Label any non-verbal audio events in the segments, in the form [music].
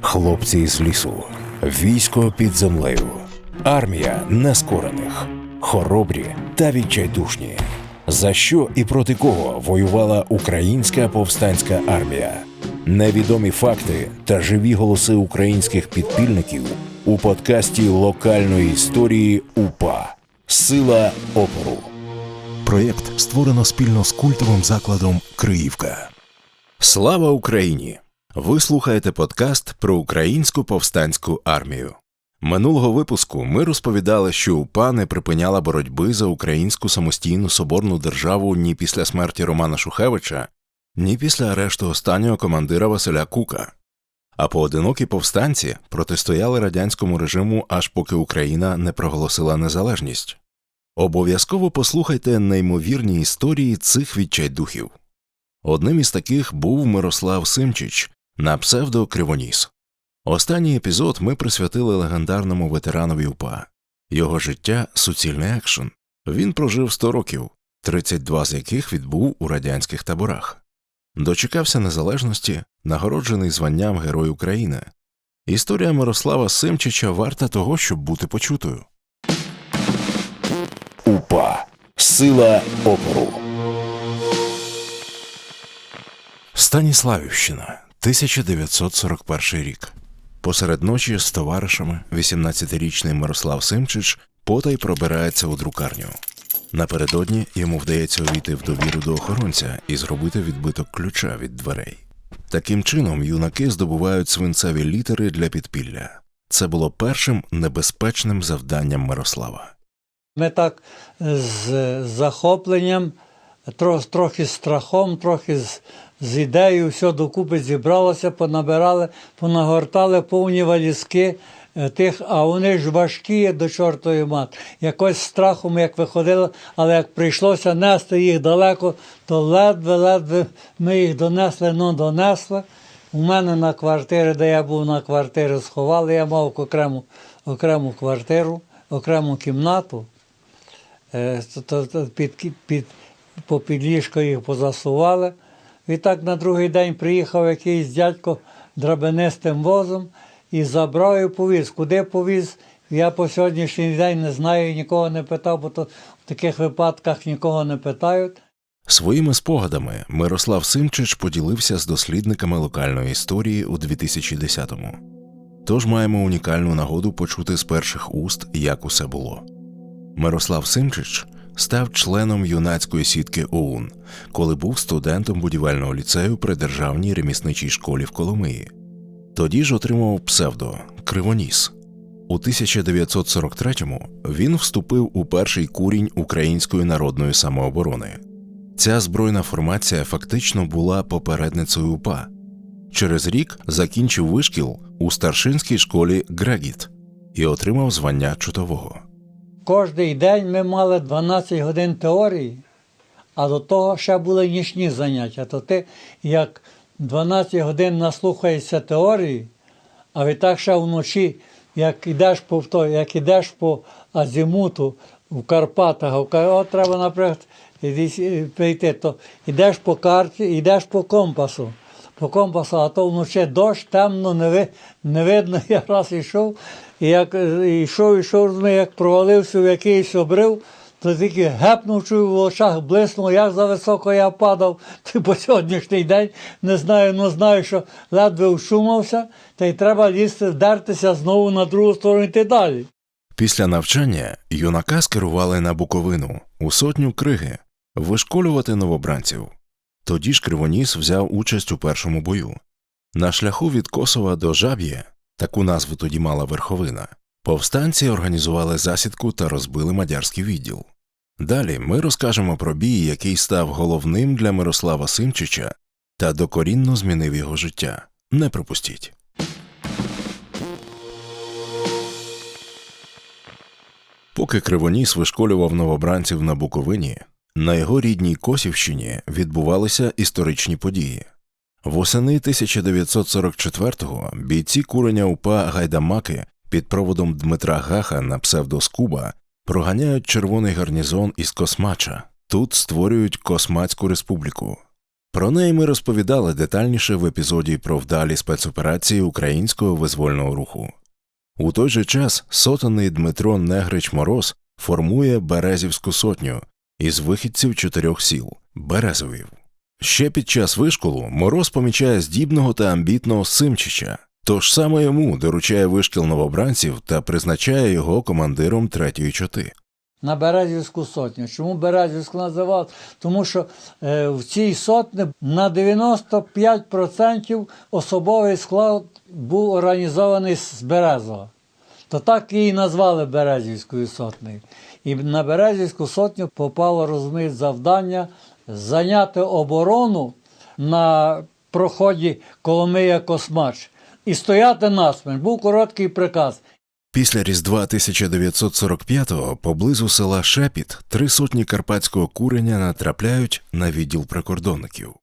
Хлопці з лісу, військо під землею, армія нескорених, хоробрі та відчайдушні. За що і проти кого воювала українська повстанська армія? Невідомі факти та живі голоси українських підпільників у подкасті локальної історії УПА Сила опору. Проєкт створено спільно з культовим закладом Криївка. Слава Україні! Ви слухаєте подкаст про українську повстанську армію. Минулого випуску ми розповідали, що УПА не припиняла боротьби за українську самостійну соборну державу ні після смерті Романа Шухевича, ні після арешту останнього командира Василя Кука. А поодинокі повстанці протистояли радянському режиму, аж поки Україна не проголосила незалежність. Обов'язково послухайте неймовірні історії цих відчайдухів. Одним із таких був Мирослав Симчич на псевдо Кривоніс. Останній епізод ми присвятили легендарному ветеранові УПА. Його життя суцільний екшен. Він прожив 100 років, 32 з яких відбув у радянських таборах. Дочекався незалежності, нагороджений званням Герой України. Історія Мирослава Симчича варта того, щоб бути почутою. УПА Сила опору. Станіславівщина, 1941 рік. Посеред ночі з товаришами 18-річний Мирослав Симчич потай пробирається у друкарню. Напередодні йому вдається увійти в довіру до охоронця і зробити відбиток ключа від дверей. Таким чином, юнаки здобувають свинцеві літери для підпілля. Це було першим небезпечним завданням Мирослава. Ми так з захопленням, трохи з страхом, трохи з, з ідеєю, все докупи зібралося, понабирали, понагортали повні валізки е, тих, а вони ж важкі до чортої мат. Якось страхом, як виходили, але як прийшлося нести їх далеко, то ледве-ледве ми їх донесли, ну донесли. У мене на квартирі, де я був на квартирі, сховали, я мав окрему, окрему квартиру, окрему кімнату. Е, під, кі- під, по підліжко їх позасували. І так на другий день приїхав якийсь дядько драбинистим возом і забрав і повіз. Куди повіз? Я по сьогоднішній день не знаю, нікого не питав, бо то в таких випадках нікого не питають. Своїми спогадами Мирослав Симчич поділився з дослідниками локальної історії у 2010-му. Тож маємо унікальну нагоду почути з перших уст, як усе було. Мирослав Симчич став членом юнацької сітки ОУН, коли був студентом будівельного ліцею при державній ремісничій школі в Коломиї. Тоді ж отримав псевдо Кривоніс. У 1943-му він вступив у перший курінь Української народної самооборони. Ця збройна формація фактично була попередницею УПА. Через рік закінчив вишкіл у старшинській школі Грегіт і отримав звання чутового. Кожний день ми мали 12 годин теорії, а до того ще були нічні заняття. То ти як 12 годин наслухаєшся теорії, а відтак ще вночі, як ідеш по то, як ідеш по азімуту в Карпатах, в Кар- треба, наприклад, е, прийти, то йдеш по карті, йдеш по компасу. По компасу, а то вночі дощ, темно, не, ви, не видно. [laughs] Я раз йшов, і як е, йшов, йшов, розумію, як провалився в якийсь обрив, то тільки гепнув, чую в очах блиснуло, як за високо я падав. [laughs] Ти по сьогоднішній день не знаю, ну знаю, що ледве вшумався, та й треба лізти, вдертися знову на другу сторону йти далі. Після навчання юнака скерували на Буковину у сотню криги вишколювати новобранців. Тоді ж Кривоніс взяв участь у першому бою. На шляху від Косова до Жаб'є, таку назву тоді мала верховина, повстанці організували засідку та розбили мадярський відділ. Далі ми розкажемо про бій, який став головним для Мирослава Симчича та докорінно змінив його життя. Не пропустіть. Поки Кривоніс вишколював новобранців на Буковині, на його рідній Косівщині відбувалися історичні події. Восени 1944-го бійці куреня УПА Гайдамаки під проводом Дмитра Гаха на псевдоскуба проганяють червоний гарнізон із Космача. Тут створюють Космацьку республіку. Про неї ми розповідали детальніше в епізоді про вдалі спецоперації українського визвольного руху. У той же час сотенний Дмитро Негрич Мороз формує Березівську сотню із вихідців чотирьох сіл Березовів. Ще під час вишколу Мороз помічає здібного та амбітного Симчича, тож саме йому доручає вишкіл новобранців та призначає його командиром третьої чоти. на Березівську сотню. Чому Березівську називав? Тому що е, в цій сотні на 95% особовий склад був організований з Березова. То так її назвали Березівською сотнею. І на Березівську сотню попало розуміють, завдання зайняти оборону на проході Коломия Космач і стояти насмерть. Був короткий приказ. Після Різдва 1945-го поблизу села Шепіт три сотні карпатського куреня натрапляють на відділ прикордонників.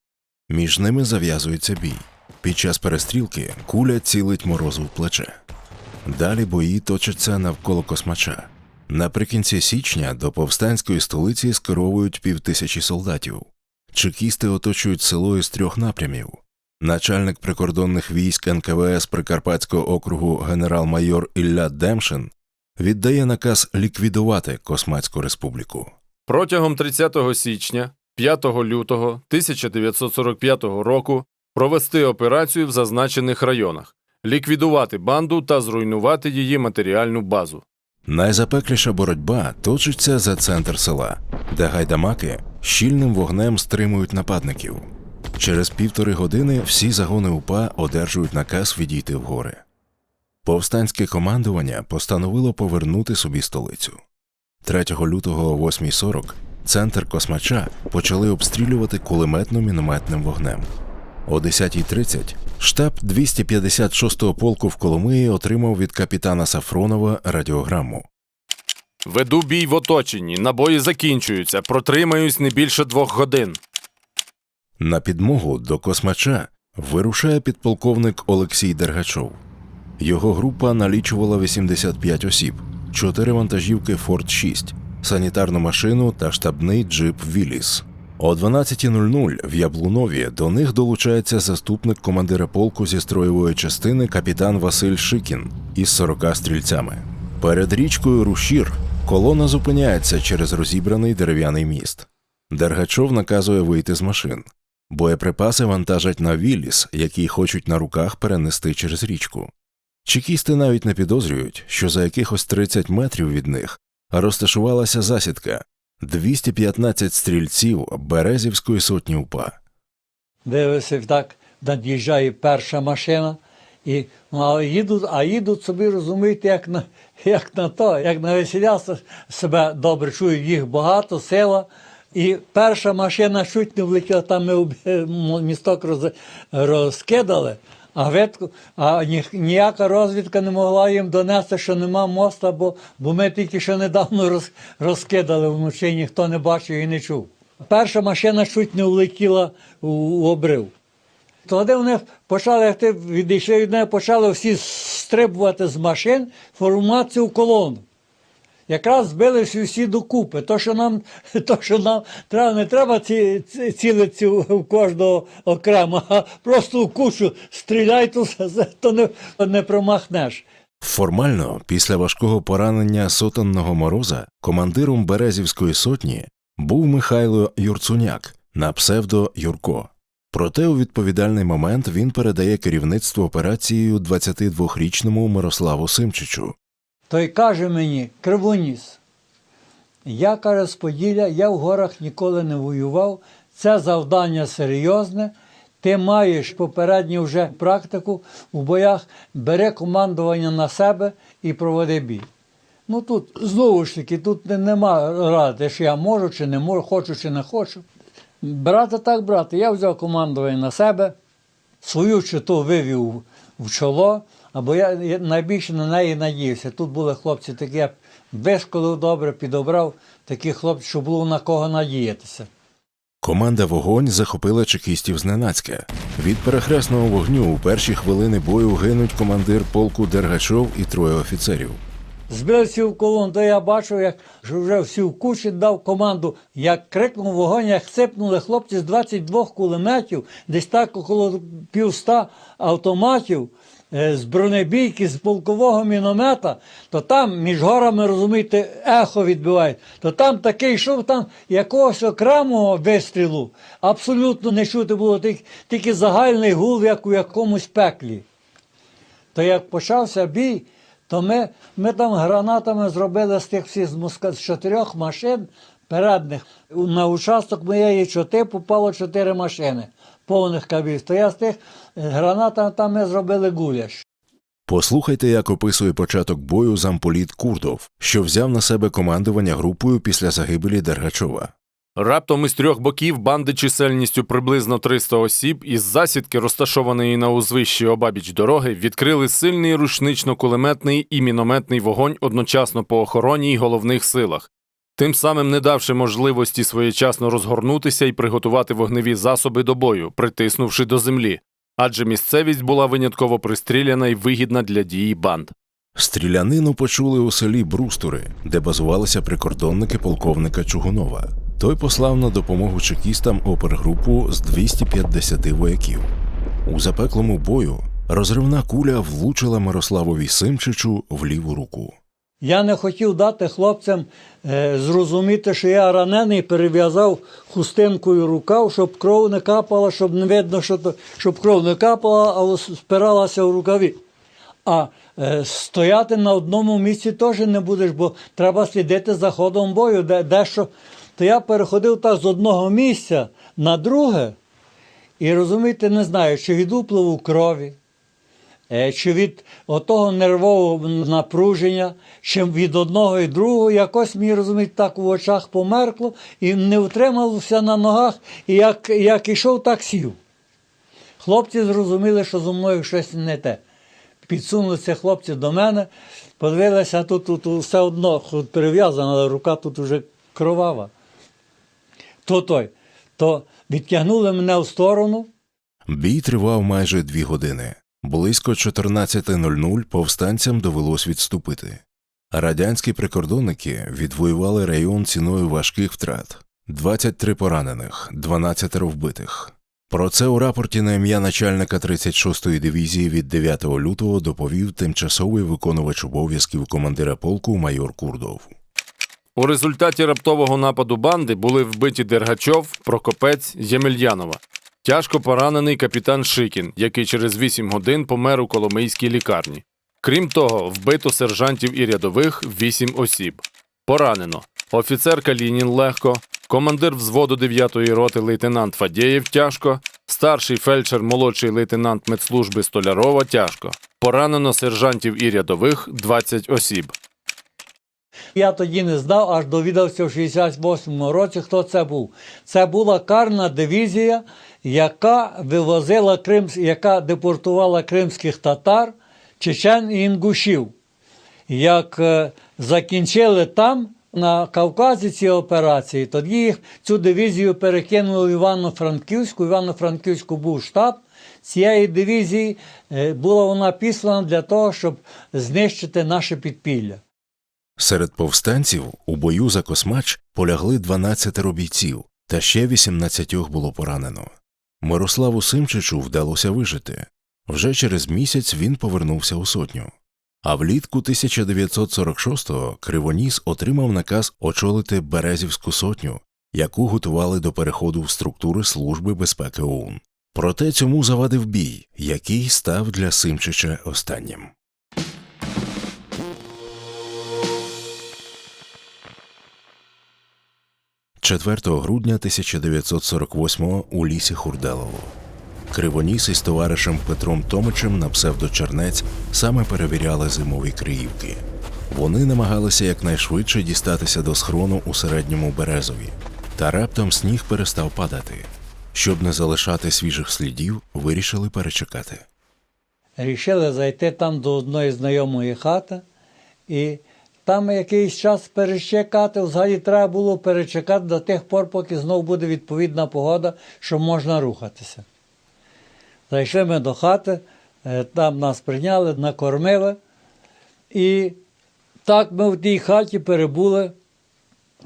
Між ними зав'язується бій. Під час перестрілки куля цілить морозу в плече. Далі бої точаться навколо космача. Наприкінці січня до повстанської столиці скеровують півтисячі солдатів. Чекісти оточують село із трьох напрямів. Начальник прикордонних військ НКВС Прикарпатського округу генерал-майор Ілля Демшин віддає наказ ліквідувати Космацьку республіку. Протягом 30 січня 5 лютого 1945 року провести операцію в зазначених районах, ліквідувати банду та зруйнувати її матеріальну базу. Найзапекліша боротьба точиться за центр села, де гайдамаки щільним вогнем стримують нападників. Через півтори години всі загони УПА одержують наказ відійти в гори. Повстанське командування постановило повернути собі столицю. 3 лютого о 8.40 центр космача почали обстрілювати кулеметно-мінометним вогнем. О 10.30 штаб 256-го полку в Коломиї отримав від капітана Сафронова радіограму. Веду бій в оточенні, набої закінчуються, протримаюсь не більше двох годин. На підмогу до космача вирушає підполковник Олексій Дергачов. Його група налічувала 85 осіб, 4 вантажівки Форд 6, санітарну машину та штабний джип Віліс. О 12.00 в Яблунові до них долучається заступник командира полку зі строєвої частини капітан Василь Шикін із 40 стрільцями. Перед річкою Рушір колона зупиняється через розібраний дерев'яний міст. Дергачов наказує вийти з машин. Боєприпаси вантажать на Вілліс, який хочуть на руках перенести через річку. Чекісти навіть не підозрюють, що за якихось 30 метрів від них розташувалася засідка 215 стрільців Березівської сотні УПА. Дивився, так над'їжджає перша машина, і ну, а їдуть, а їдуть собі, розумієте, як на, як на то, як на весілля себе добре чують, їх багато, сила. І перша машина чуть не влетіла, там ми місток роз, розкидали, а, ветку, а ні, ніяка розвідка не могла їм донести, що нема моста, бо, бо ми тільки що недавно роз, розкидали вночі, ніхто не бачив і не чув. Перша машина чуть не влетіла у, у обрив. Тоді вони почали, як ти відійшли від неї, почали всі стрибувати з машин, формацію колону. Якраз збилися всі докупи. То, що нам, [laughs] то, що нам треба, не треба ці, ці, цілити в кожного окремо, а просто в кучу стріляй, то, то не, не промахнеш. Формально, після важкого поранення сотенного мороза, командиром Березівської сотні був Михайло Юрцуняк на псевдо Юрко. Проте у відповідальний момент він передає керівництво операцією 22-річному Мирославу Симчичу. Той каже мені, Кривоніс, я каже, з Поділля, я в горах ніколи не воював. Це завдання серйозне. Ти маєш попередню вже практику у боях, бери командування на себе і проведи бій. Ну тут знову ж таки, тут нема ради, що я можу чи не можу, хочу чи не хочу. Брати так, брати. Я взяв командування на себе, свою чоту вивів в чоло, або я, найбільше на неї надіявся. Тут були хлопці такі, я вишколив добре, підобрав таких хлопців, що було на кого надіятися. Команда вогонь захопила чекістів зненацька. Від перехресного вогню у перші хвилини бою гинуть командир полку Дергачов і троє офіцерів. збилися в колон, то я бачив, як вже всі в кучі дав команду. Як крикнув вогонь, як сипнули хлопці з 22 кулеметів, десь так около півста автоматів. Е, З бронебійки, з полкового міномета, то там між горами, розумієте, ехо відбиває. То там такий йшов там якогось окремого вистрілу. Абсолютно не чути було тільки, тільки загальний гул, як у якомусь пеклі. То як почався бій, то ми, ми там гранатами зробили з тих всіх з, моска- з чотирьох машин передних. На участок моєї чоти попало чотири машини повних кабів. То я з тих е, гранатами там ми зробили гуляш. Послухайте, як описує початок бою замполіт Курдов, що взяв на себе командування групою після загибелі Дергачова. Раптом із трьох боків банди чисельністю приблизно 300 осіб із засідки, розташованої на узвищі обабіч дороги, відкрили сильний рушнично-кулеметний і мінометний вогонь одночасно по охороні й головних силах, тим самим не давши можливості своєчасно розгорнутися і приготувати вогневі засоби до бою, притиснувши до землі, адже місцевість була винятково пристріляна і вигідна для дії банд. Стрілянину почули у селі Брустури, де базувалися прикордонники полковника Чугунова. Той послав на допомогу чекістам опергрупу з 250 вояків. У запеклому бою розривна куля влучила Мирославові Симчичу в ліву руку. Я не хотів дати хлопцям е, зрозуміти, що я ранений, перев'язав хустинкою рукав, щоб кров не капала, щоб не видно, що то, щоб кров не капала, а спиралася в рукаві. А е, стояти на одному місці теж не будеш, бо треба слідити за ходом бою, де, дещо. То я переходив так з одного місця на друге, і розумієте, не знаю, чи від upливу крові, чи від отого нервового напруження, чи від одного і другого, якось мені розумієте, так в очах померкло і не втримався на ногах, і як, як ішов, так сів. Хлопці зрозуміли, що зі мною щось не те. Підсунулися хлопці до мене, подивилися, тут, тут все одно перев'язана, але рука тут уже кровава. То той, то відтягнули мене в сторону. Бій тривав майже дві години. Близько 14.00 повстанцям довелось відступити. Радянські прикордонники відвоювали район ціною важких втрат 23 поранених, 12 вбитих. Про це у рапорті на ім'я начальника 36-ї дивізії від 9 лютого доповів тимчасовий виконувач обов'язків командира полку майор Курдов. У результаті раптового нападу банди були вбиті Дергачов, Прокопець, Ємельянова. Тяжко поранений капітан Шикін, який через 8 годин помер у Коломийській лікарні. Крім того, вбито сержантів і рядових 8 осіб. Поранено офіцер Калінін легко, командир взводу 9-ї роти лейтенант Фадєєв тяжко, старший фельдшер молодший лейтенант медслужби Столярова тяжко. Поранено сержантів і рядових 20 осіб. Я тоді не знав, аж довідався в 68-му році, хто це був. Це була карна дивізія, яка вивозила Крим, яка депортувала кримських татар, чечен і інгушів. Як е, закінчили там, на Кавказі ці операції, тоді їх цю дивізію перекинули в Івано-Франківську. Івано-Франківську був штаб цієї дивізії. Е, Була вона післана для того, щоб знищити наше підпілля. Серед повстанців у бою за Космач полягли 12 бійців, та ще 18 було поранено. Мирославу Симчичу вдалося вижити. Вже через місяць він повернувся у сотню. А влітку 1946-го Кривоніс отримав наказ очолити Березівську сотню, яку готували до переходу в структури Служби безпеки ОУН. Проте цьому завадив бій, який став для Симчича останнім. 4 грудня 1948-го у лісі Хурделово. Кривоніс із товаришем Петром Томичем на псевдочернець саме перевіряли зимові криївки. Вони намагалися якнайшвидше дістатися до схрону у середньому березові, та раптом сніг перестав падати. Щоб не залишати свіжих слідів, вирішили перечекати. Рішили зайти там до одної знайомої хати, і там якийсь час перечекати. Взагалі треба було перечекати до тих пор, поки знов буде відповідна погода, що можна рухатися. Зайшли ми до хати, е, там нас прийняли, накормили. І Так ми в тій хаті перебули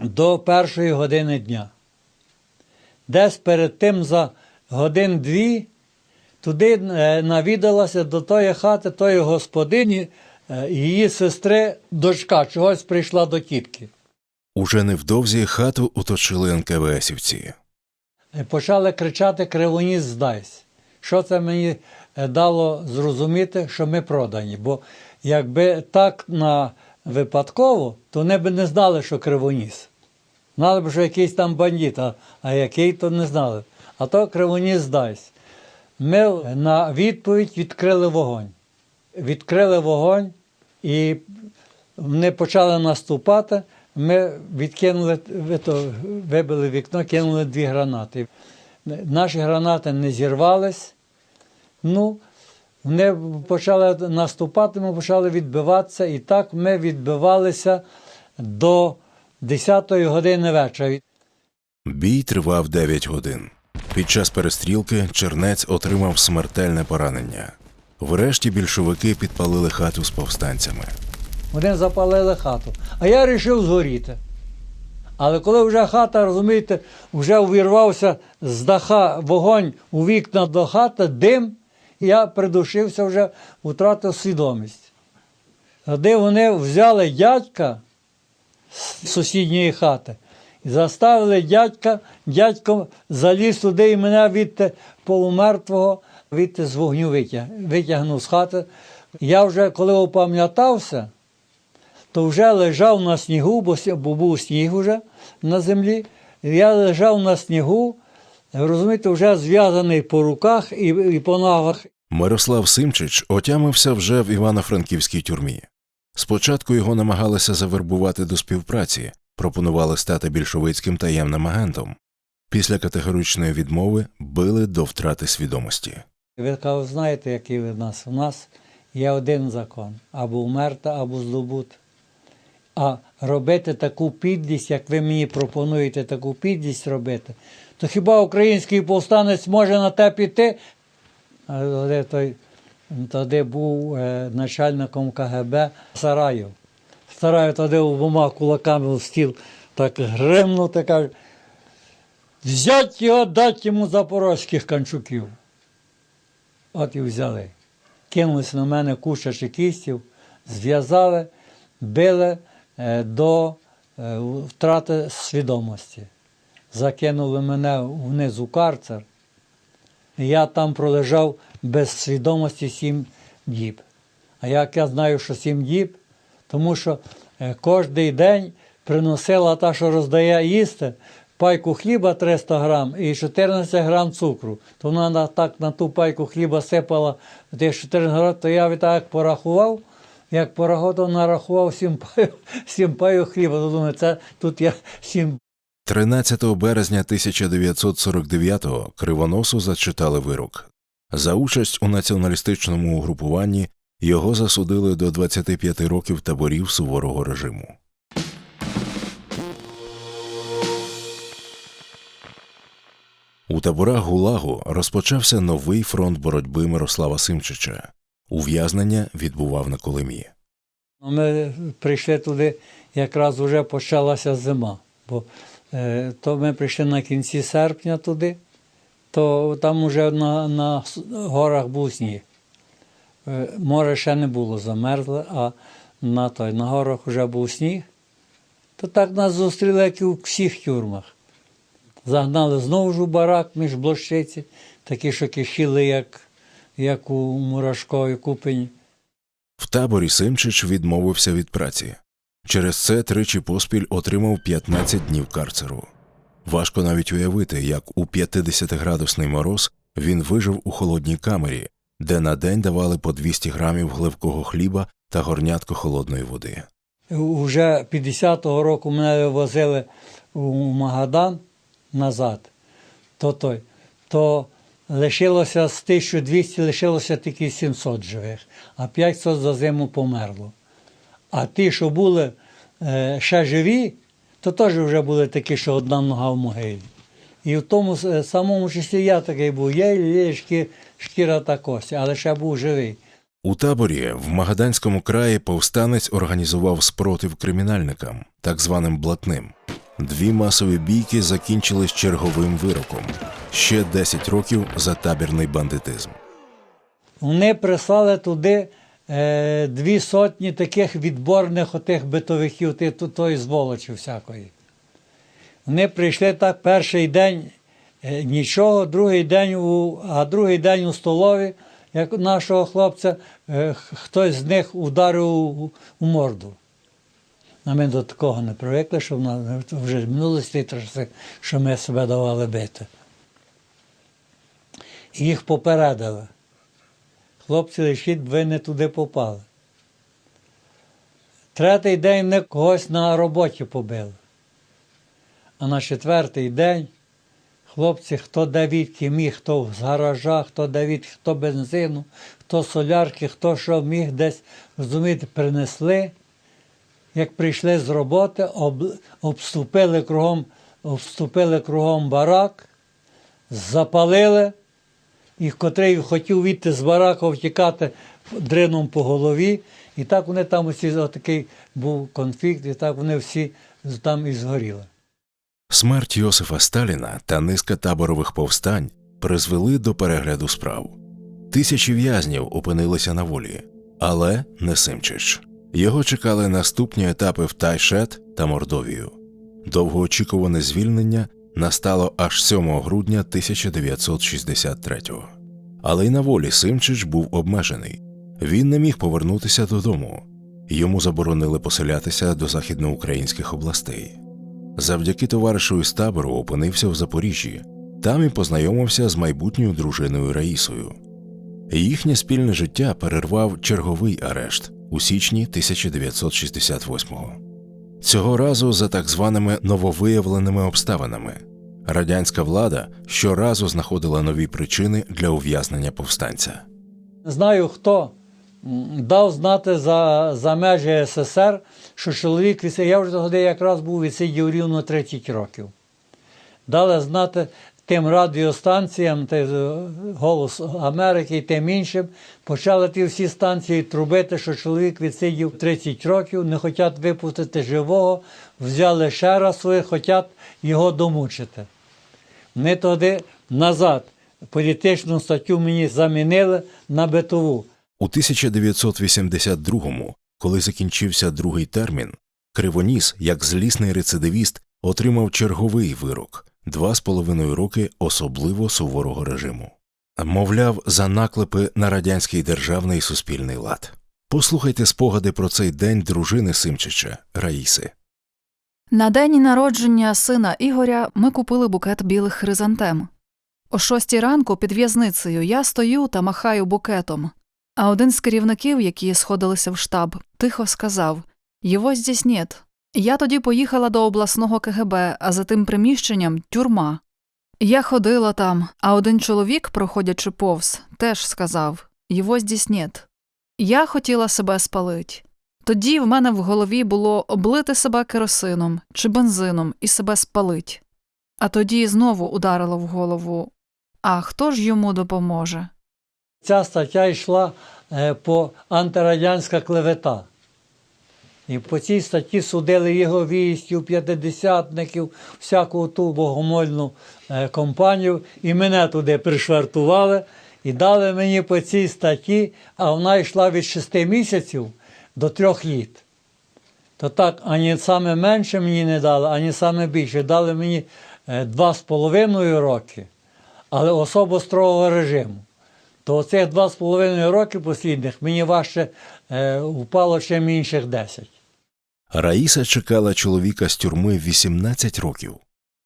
до першої години дня. Десь перед тим за годин-дві туди е, навідалася до тої хати, тої господині, її сестри, дочка, чогось прийшла до тітки. Уже невдовзі хату оточили НКВСівці. Почали кричати Кривоніс здайся. Що це мені е, дало зрозуміти, що ми продані. Бо якби так на випадково, то вони б не знали, що Кривоніс. Знали б, що якийсь там бандит, а, а який то не знали. А то Кривоніс здайся. Ми на відповідь відкрили вогонь. Відкрили вогонь і вони почали наступати. Ми відкинули, вибили вікно, кинули дві гранати. Наші гранати не зірвались. Ну, вони почали наступати, ми почали відбиватися, і так ми відбивалися до 10-ї години вечора. Бій тривав 9 годин. Під час перестрілки Чернець отримав смертельне поранення. Врешті більшовики підпалили хату з повстанцями. Вони запалили хату. А я вирішив згоріти. Але коли вже хата, розумієте, вже увірвався з даха вогонь у вікна до хати, дим, я придушився вже, втратив свідомість. Тоді вони взяли дядька з сусідньої хати і заставили дядька, дядько заліз туди і мене від полумертвого, від з вогню витяг, витягнув з хати. Я вже коли опам'ятався, то вже лежав на снігу, бо був сніг уже на землі. Я лежав на снігу, розумієте, вже зв'язаний по руках і, і по ногах. Мирослав Симчич отямився вже в Івано-Франківській тюрмі. Спочатку його намагалися завербувати до співпраці, пропонували стати більшовицьким таємним агентом. Після категоричної відмови били до втрати свідомості. Ви кажуть, знаєте, який ви в нас? У нас є один закон: або вмерти, або здобути. А робити таку підлість, як ви мені пропонуєте таку підлість робити, то хіба український повстанець може на те піти? Той, тоді був е, начальником КГБ Сараєв. Сараєв тоді обома кулаками в стіл так гримнув та каже, взять його, дать йому запорозьких канчуків. От і взяли. Кинулись на мене куча чекістів, зв'язали, били е, до е, втрати свідомості. Закинули мене вниз у карцер. Я там пролежав без свідомості сім діб. А як я знаю, що сім діб, тому що е, кожен день приносила та, що роздає їсти, пайку хліба 300 грам і 14 грам цукру. То вона на- так на ту пайку хліба сипала тих 14 грам, то я так порахував. Як порахував, нарахував сім паю, [laughs] сім паю хліба. То думаю, це тут я сім 13 березня 1949-го Кривоносу зачитали вирок. За участь у націоналістичному угрупуванні його засудили до 25 років таборів суворого режиму. У таборах Гулагу розпочався новий фронт боротьби Мирослава Симчича. Ув'язнення відбував на Колимі. Ну, Ми прийшли туди, якраз вже почалася зима. Бо е, то ми прийшли на кінці серпня туди, то там вже на, на горах був сніг. Е, море ще не було замерзле, а на, той, на горах вже був сніг. То так нас зустріли, як і у всіх тюрмах. Загнали знову ж у барак між блощиці, такі, що кишіли, як, як у Мурашковій купині. В таборі Симчич відмовився від праці. Через це тричі поспіль отримав 15 днів карцеру. Важко навіть уявити, як у 50-градусний мороз він вижив у холодній камері, де на день давали по 200 грамів гливкого хліба та горнятко холодної води. Уже 50-го року мене вивозили у Магадан назад, то, той, то лишилося з 1200, лишилося тільки 700 живих, а 500 за зиму померло. А ті, що були е, ще живі, то теж вже були такі, що одна нога в могилі. І в тому самому числі я такий був, є, є шкі- шкіра та кості, але ще був живий. У таборі в Магаданському краї повстанець організував спротив кримінальникам, так званим блатним. Дві масові бійки закінчились черговим вироком ще 10 років за табірний бандитизм. Вони прислали туди е, дві сотні таких відборних отих битовиків, ти- тої зволочі всякої. Вони прийшли так перший день е, нічого, другий день у, а другий день у столові, як нашого хлопця, е, хтось з них ударив у, у морду. А ми до такого не привикли, що в нас вже минулись ті що ми себе давали бити. І їх попередили. Хлопці лишіть, ви не туди попали. Третій день не когось на роботі побили. А на четвертий день хлопці, хто де відки міг, хто з гаража, хто де від, хто бензину, хто солярки, хто що міг десь, розумієте, принесли. Як прийшли з роботи, об, обступили кругом, обступили кругом барак, запалили і котрий хотів вийти з барака, втікати дрином по голові. І так вони там усі отакий був конфлікт, і так вони всі там і згоріли. Смерть Йосифа Сталіна та низка таборових повстань призвели до перегляду справ. Тисячі в'язнів опинилися на волі, але не Симчич. Його чекали наступні етапи в Тайшет та Мордовію. Довгоочікуване звільнення настало аж 7 грудня 1963-го. Але й на волі Симчич був обмежений. Він не міг повернутися додому. Йому заборонили поселятися до західноукраїнських областей. Завдяки товаришу із табору опинився в Запоріжжі. Там і познайомився з майбутньою дружиною Раїсою. Їхнє спільне життя перервав черговий арешт у січні 1968-го. Цього разу за так званими нововиявленими обставинами. Радянська влада щоразу знаходила нові причини для ув'язнення повстанця. Знаю, хто дав знати за, за межі СССР, що чоловік я вже тоді якраз був відсидів рівно 30 років. Дали знати тим радіостанціям, е, Голос Америки тим іншим, почали ті всі станції трубити, що чоловік відсидів 30 років, не хочуть випустити живого, взяли ще раз своїх, хочуть його домучити. Вони тоді назад політичну статтю мені замінили на битову. У 1982-му, коли закінчився другий термін, Кривоніс, як злісний рецидивіст, отримав черговий вирок два з половиною роки особливо суворого режиму. Мовляв, за наклепи на радянський державний суспільний лад. Послухайте спогади про цей день дружини Симчича Раїси. На день народження сина Ігоря ми купили букет білих хризантем. О шостій ранку під в'язницею я стою та махаю букетом. А один з керівників, які сходилися в штаб, тихо сказав Його здесь нет. Я тоді поїхала до обласного КГБ, а за тим приміщенням тюрма. Я ходила там, а один чоловік, проходячи повз, теж сказав Його здесь нет. Я хотіла себе спалить. Тоді в мене в голові було облити себе керосином чи бензином і себе спалить. А тоді знову ударило в голову А хто ж йому допоможе? Ця стаття йшла е, по антирадянська клевета. І по цій статті судили його військів, п'ятидесятників, всяку ту богомольну е, компанію, і мене туди пришвартували і дали мені по цій статті, а вона йшла від 6 місяців до 3 літ. То так, ані саме менше мені не дали, ані саме більше. Дали мені е, два з половиною роки, але особо строгого режиму. То оцих два з половиною роки послідних мені важче е, впало ще інших 10. Раїса чекала чоловіка з тюрми 18 років.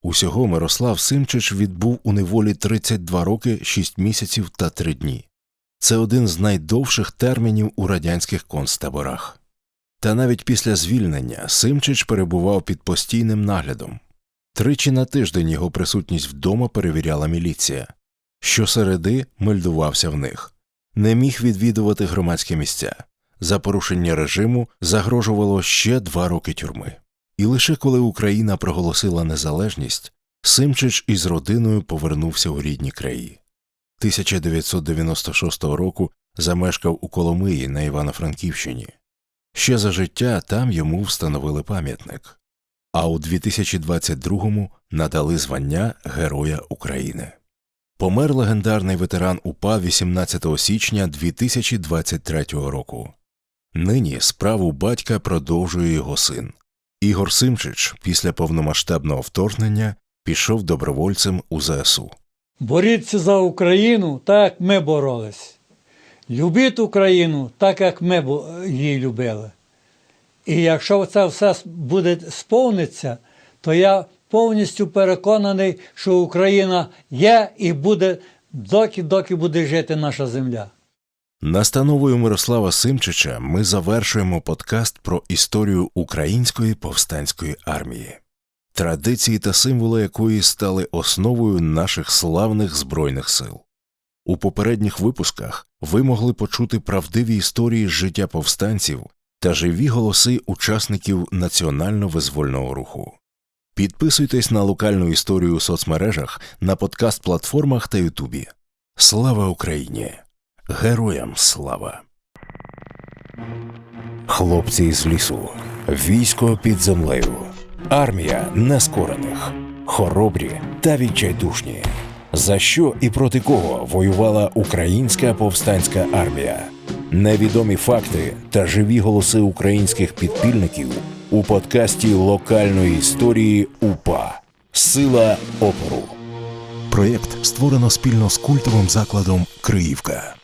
Усього Мирослав Симчич відбув у неволі 32 роки, 6 місяців та 3 дні. Це один з найдовших термінів у радянських концтаборах. Та навіть після звільнення Симчич перебував під постійним наглядом. Тричі на тиждень його присутність вдома перевіряла міліція. Щосереди мельдувався в них, не міг відвідувати громадські місця. За порушення режиму загрожувало ще два роки тюрми. І лише коли Україна проголосила незалежність, Симчич із родиною повернувся у рідні краї. 1996 року замешкав у Коломиї на Івано-Франківщині. Ще за життя там йому встановили пам'ятник, а у 2022-му надали звання Героя України. Помер легендарний ветеран УПА 18 січня 2023 року. Нині справу батька продовжує його син. Ігор Симчич після повномасштабного вторгнення пішов добровольцем у ЗСУ. Боріться за Україну так, як ми боролись. Любіть Україну так, як ми її любили. І якщо це все буде сповниться, то я повністю переконаний, що Україна є і буде доки, доки буде жити наша земля. Настановою Мирослава Симчича ми завершуємо подкаст про історію української повстанської армії, традиції та символи якої стали основою наших славних збройних сил. У попередніх випусках ви могли почути правдиві історії життя повстанців та живі голоси учасників національно-визвольного руху. Підписуйтесь на локальну історію у соцмережах, на подкаст-платформах та Ютубі. Слава Україні! Героям слава! Хлопці з лісу, військо під землею, армія нескорених, хоробрі та відчайдушні. За що і проти кого воювала українська повстанська армія? Невідомі факти та живі голоси українських підпільників у подкасті локальної історії УПА Сила опору. Проєкт створено спільно з культовим закладом Криївка.